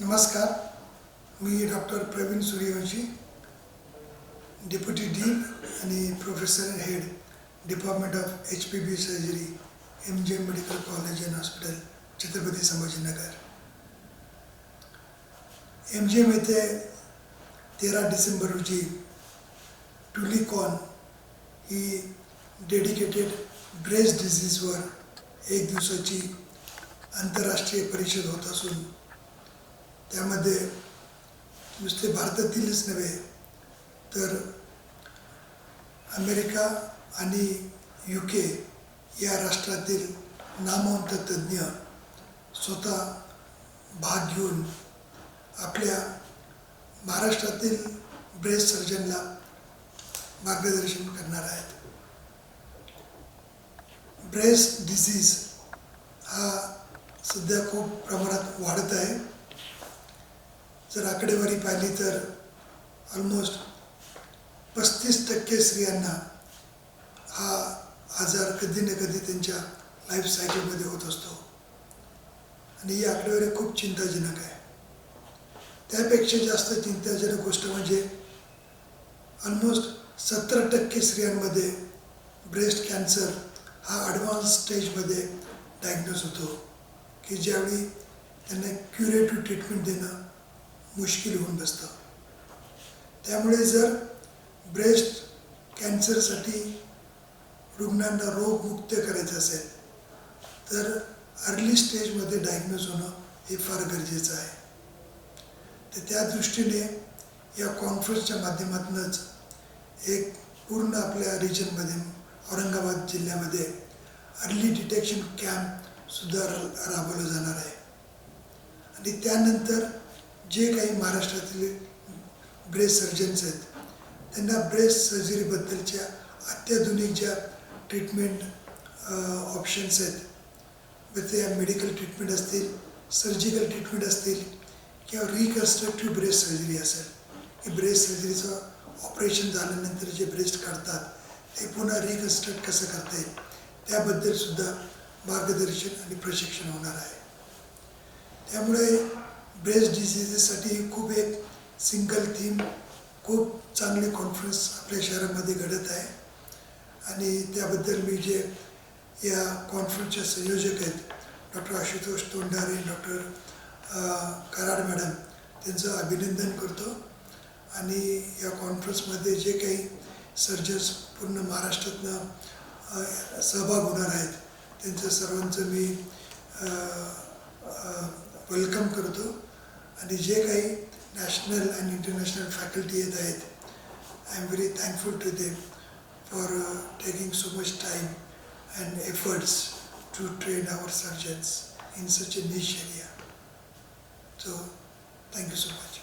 नमस्कार मी doctor Pravin Suryavanshi deputy dean आणि professor head department of H P B surgery M J medical college and hospital Chhatrapati Sambhajinagar. M G M येथे तेरा डिसेंबर रोजी टुलिकॉन ही dedicated breast डिझीजवर एक दिवसाची आंतरराष्ट्रीय परिषद होत असून त्यामध्ये नुसते भारतातीलच नव्हे तर अमेरिका आणि यू के या राष्ट्रातील नामवंत तज्ज्ञ स्वतः भाग घेऊन आपल्या महाराष्ट्रातील ब्रेस्ट सर्जनला मार्गदर्शन करणार आहेत. ब्रेस्ट डिझीज हा सध्या खूप प्रमाणात वाढत आहे. जर आकडेवारी पाहिली तर ऑलमोस्ट पस्तीस टक्के स्त्रियांना हा आजार कधी ना कधी त्यांच्या लाईफ सायकलमध्ये होत असतो. आणि ही आकडेवारी खूप चिंताजनक आहे. त्यापेक्षा जास्त चिंताजनक गोष्ट म्हणजे ऑलमोस्ट सत्तर टक्के स्त्रियांमध्ये ब्रेस्ट कॅन्सर हा ॲडव्हान्स स्टेजमध्ये डायग्नोज होतो. की ज्यावेळी त्यांना क्युरेटिव्ह ट्रीटमेंट देणं मुश्किल होऊन बसतं. त्यामुळे जर ब्रेस्ट कॅन्सरसाठी रुग्णांना रोगमुक्त करायचं असेल तर अर्ली स्टेजमध्ये डायग्नोज होणं हे फार गरजेचं आहे. तर त्या दृष्टीने या कॉन्फरन्सच्या माध्यमातूनच एक पूर्ण आपल्या रिजनमध्ये औरंगाबाद जिल्ह्यामध्ये अर्ली डिटेक्शन कॅम्पसुद्धा रा राबवलं जाणार आहे. आणि त्यानंतर जे काही महाराष्ट्रातील ब्रेस्ट सर्जन्स आहेत त्यांना ब्रेस्ट सर्जरीबद्दलच्या अत्याधुनिक ज्या ट्रीटमेंट ऑप्शन्स आहेत मग ते मेडिकल ट्रीटमेंट असतील सर्जिकल ट्रीटमेंट असतील किंवा रिकन्स्ट्रक्टिव्ह ब्रेस्ट सर्जरी असेल की ब्रेस्ट सर्जरीचं ऑपरेशन झाल्यानंतर जे ब्रेस्ट काढतात ते पुन्हा रिकन्स्ट्रक्ट कसं करता येईल त्याबद्दलसुद्धा मार्गदर्शन आणि प्रशिक्षण होणार आहे. त्यामुळे ब्रेस्ट डिझिजेससाठी खूप एक सिंगल थीम खूप चांगली कॉन्फरन्स आपल्या शहरामध्ये घडत आहे. आणि त्याबद्दल मी जे या कॉन्फरन्सचे संयोजक आहेत doctor Ashutosh Tondare doctor Karad madam त्यांचं अभिनंदन करतो. आणि या कॉन्फरन्समध्ये जे काही सर्जन्स पूर्ण महाराष्ट्रातनं सहभाग होणार आहेत त्यांचं सर्वांचं मी वेलकम करतो. आणि जे काही नॅशनल अँड इंटरनॅशनल फॅकल्टी येत आहेत I am very thankful to them for taking so much time and efforts to train our surgeons in such a niche area so thank you so much